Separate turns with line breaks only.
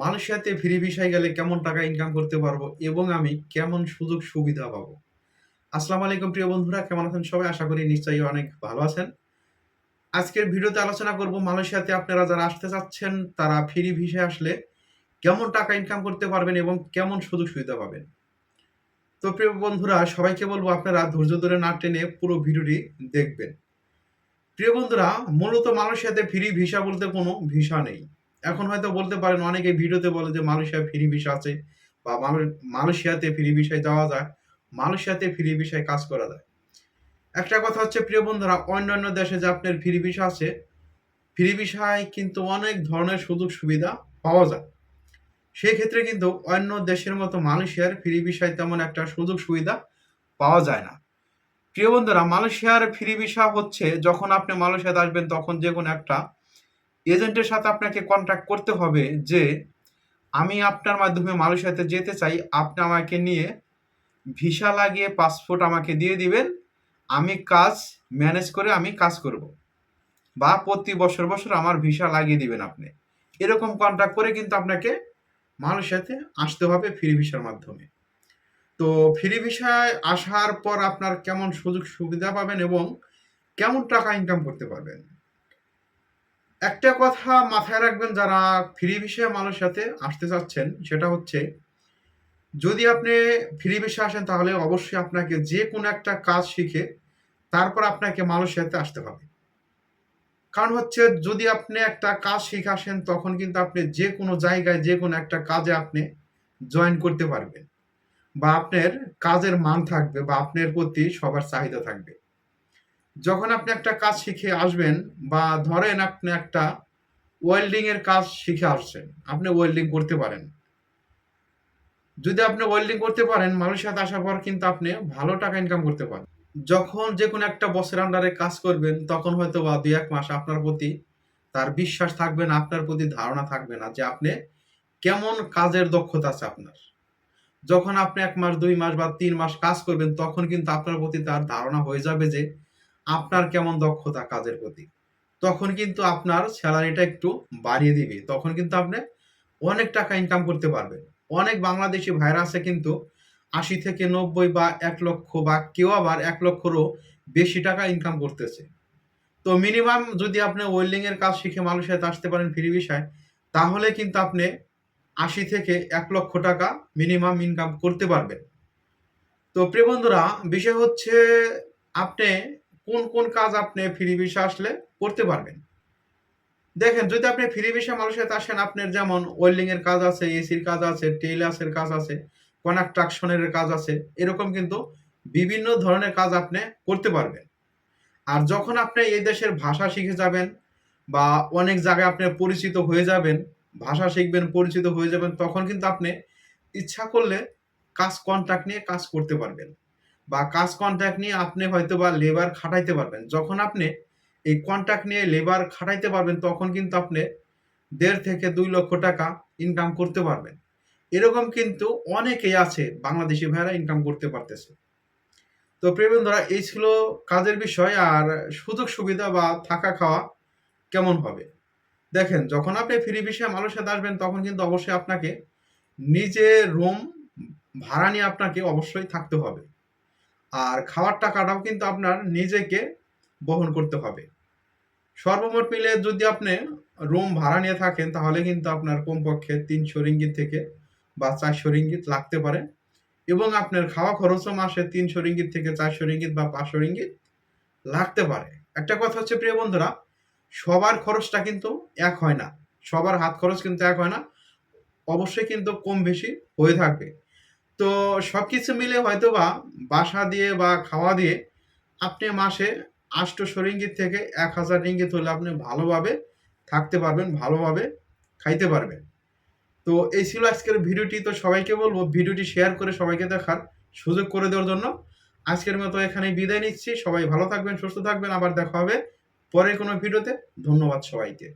মালয়েশিয়াতে ফ্রি ভিসায় গেলে কেমন টাকা ইনকাম করতে পারব এবং আমি কেমন সুযোগ সুবিধা পাবো? আসসালামু আলাইকুম প্রিয় বন্ধুরা, কেমন আছেন সবাই? আশা করি নিশ্চয়ই অনেক ভালো আছেন। আজকের ভিডিওতে আলোচনা করব মালয়েশিয়াতে আপনারা যারা আসতে চাচ্ছেন, তারা ফ্রি ভিসায় আসলে কেমন টাকা ইনকাম করতে পারবেন এবং কেমন সুযোগ সুবিধা পাবেন। তো প্রিয় বন্ধুরা, সবাইকে বলব আপনারা ধৈর্য ধরে না টেনে পুরো ভিডিওটি দেখবেন। প্রিয় বন্ধুরা, মূলত মালয়েশিয়াতে ফ্রি ভিসা বলতে কোনো ভিসা নেই। এখন হয়তো বলতে পারেন অনেকে ভিডিওতে বলে যে মালয়েশিয়া ফ্রি ভিসা আছে বা মালয়- মালয়েশিয়াতে ফ্রি ভিসায় যাওয়া যায়, মালয়েশিয়াতে ফ্রি ভিসায় কাজ করা যায়। একটা কথা হচ্ছে, প্রিয় বন্ধুরা অন্যান্য দেশে যে আপনার ফ্রি ভিসা আছে, ফ্রি ভিসায় কিন্তু অনেক ধরনের সুযোগ সুবিধা পাওয়া যায়। সেই ক্ষেত্রে কিন্তু অন্য দেশের মতো মালয়েশিয়ার ফ্রি ভিসায় তেমন একটা সুযোগ সুবিধা পাওয়া যায় না। প্রিয় বন্ধুরা, মালয়েশিয়ার ফ্রি ভিসা হচ্ছে যখন আপনি মালয়েশিয়াতে আসবেন, তখন যে কোনো একটা এজেন্টের সাথে আপনাকে কন্ট্যাক্ট করতে হবে যে, আমি আপনার মাধ্যমে মালয়েশিয়াতে যেতে চাই, আপনি আমাকে নিয়ে ভিসা লাগিয়ে পাসপোর্ট আমাকে দিয়ে দিবেন, আমি কাজ ম্যানেজ করে আমি কাজ করব। বা প্রতি বছর বছর আমার ভিসা লাগিয়ে দিবেন আপনি। এরকম কন্ট্যাক্ট করে কিন্তু আপনাকে মালয়েশিয়াতে আসতে হবে ফ্রি ভিসার মাধ্যমে। তো ফ্রি ভিসায় আসার পর আপনার কেমন সুযোগ সুবিধা পাবেন এবং কেমন টাকা ইনকাম করতে পারবেন? একটা কথা মাথায় রাখবেন যারা ফ্রি ভিসায় মালয়েশিয়াতে আসতে চাচ্ছেন, সেটা হচ্ছে যদি আপনি ফ্রি ভিসা আসেন তাহলে অবশ্যই আপনাকে যে কোনো একটা কাজ শিখে তারপর আপনাকে মালয়েশিয়াতে আসতে হবে। কারণ হচ্ছে যদি আপনি একটা কাজ শিখে আসেন তখন কিন্তু আপনি যে কোনো জায়গায় যে কোনো একটা কাজে আপনি জয়েন করতে পারবেন বা আপনার কাজের মান থাকবে বা আপনার প্রতি সবার চাহিদা থাকবে। যখন আপনি একটা কাজ শিখে আসবেন বা ধরেন আপনি একটা ওয়েল্ডিং এর কাজ শিখে আসছেন, আপনি ওয়েল্ডিং করতে পারেন। যদি আপনি ওয়েল্ডিং করতে পারেন মালয়েশিয়াতে আসার পর কিন্তু আপনি ভালো টাকা ইনকাম করতে পারেন। যখন যে কোনো একটা বসের আন্ডারে কাজ করবেন, তখন হয়তো বা দুই এক মাস আপনার প্রতি তার বিশ্বাস থাকবে না, আপনার প্রতি ধারণা থাকবে না যে আপনি কেমন কাজের দক্ষতা আছে আপনার। যখন আপনি এক মাস, দুই মাস বা তিন মাস কাজ করবেন, তখন কিন্তু আপনার প্রতি তার ধারণা হয়ে যাবে যে আপনার কেমন দক্ষতা কাজের প্রতি? তখন কিন্তু আপনার স্যালারিটা একটু বাড়িয়ে দিবে। তখন কিন্তু আপনি অনেক টাকা ইনকাম করতে পারবেন। অনেক বাংলাদেশি ভাইরা আছে কিন্তু আশি থেকে নব্বই বা এক লক্ষ বা কেউ আবার এক লক্ষরও বেশি টাকা ইনকাম করতেছে। তো মিনিমাম যদি আপনি ওয়েল্ডিং এর কাজ শিখে মালয়েশিয়াতে আসতে পারেন ফ্রি বিষয়, তাহলে কিন্তু আপনি আশি থেকে এক লক্ষ টাকা মিনিমাম ইনকাম করতে পারবেন। তো প্রিয় বন্ধুরা, বিষয় হচ্ছে আপনি কোন কোন কাজ আপনি ফ্রি ভিসা আসলে করতে পারবেন? দেখেন, যদি আপনি ফ্রি ভিসা মালয়েশিয়াতে আসেন, আপনার যেমন ওয়েল্ডিং এর কাজ আছে এসির কাজ আছে টেইলার্সের কাজ আছে কনস্ট্রাকশনের কাজ আছে, এরকম কিন্তু বিভিন্ন ধরনের কাজ আপনি করতে পারবেন। আর যখন আপনি এই দেশের ভাষা শিখে যাবেন বা অনেক জায়গায় আপনি পরিচিত হয়ে যাবেন, ভাষা শিখবেন, পরিচিত হয়ে যাবেন, তখন কিন্তু আপনি ইচ্ছা করলে কাজ কন্ট্রাক্ট নিয়ে কাজ করতে পারবেন। বা কাজ কন্ট্রাক্ট নিয়ে আপনি হয়তো বা লেবার খাটাইতে পারবেন। যখন আপনি এই কন্ট্রাক্ট নিয়ে লেবার খাটাইতে পারবেন, তখন কিন্তু আপনি দেড় থেকে দুই লক্ষ টাকা ইনকাম করতে পারবেন। এরকম কিন্তু অনেকেই আছে, বাংলাদেশি ভাইরা ইনকাম করতে পারতেছে। তো প্রিয় বন্ধুরা, এই ছিল কাজের বিষয়, আর সুযোগ সুবিধা বা থাকা খাওয়া কেমন হবে? দেখেন, যখন আপনি ফ্রি বিষয়ে মালয়েশিয়াতে আসবেন, তখন কিন্তু অবশ্যই আপনাকে নিজে রুম ভাড়া নিয়ে আপনাকে অবশ্যই থাকতে হবে। আর খাওয়ার টাকাটাও কিন্তু আপনার নিজেকে বহন করতে হবে। সর্বমোট মিলে যদি আপনি রুম ভাড়া নিয়ে থাকেন, তাহলে কিন্তু আপনার কমপক্ষে তিনশো রিঙ্গিত থেকে বা চারশো রিঙ্গিত লাগতে পারে এবং আপনার খাওয়া খরচও মাসে তিনশো রিঙ্গিত থেকে চারশো রিঙ্গিত বা পাঁচশো রিঙ্গিত লাগতে পারে। একটা কথা হচ্ছে, প্রিয় বন্ধুরা, সবার খরচটা কিন্তু এক হয় না। সবার হাত খরচ কিন্তু এক হয় না। অবশ্যই কিন্তু কম বেশি হয়ে থাকবে। তো সব কিছু মিলে হয়তো বা বাসা দিয়ে বা খাওয়া দিয়ে আপনি মাসে আটশো রিঙ্গিত থেকে এক হাজার রিঙ্গিত হলে আপনি ভালোভাবে থাকতে পারবেন, ভালোভাবে খাইতে পারবেন। তো এই ছিল আজকের ভিডিওটি। তো সবাইকে বলব, ভিডিওটি শেয়ার করে সবাইকে দেখার সুযোগ করে দেওয়ার জন্য। আজকের মতো এখানে বিদায় নিচ্ছি। সবাই ভালো থাকবেন, সুস্থ থাকবেন। আবার দেখা হবে পরের কোনো ভিডিওতে। ধন্যবাদ সবাইকে।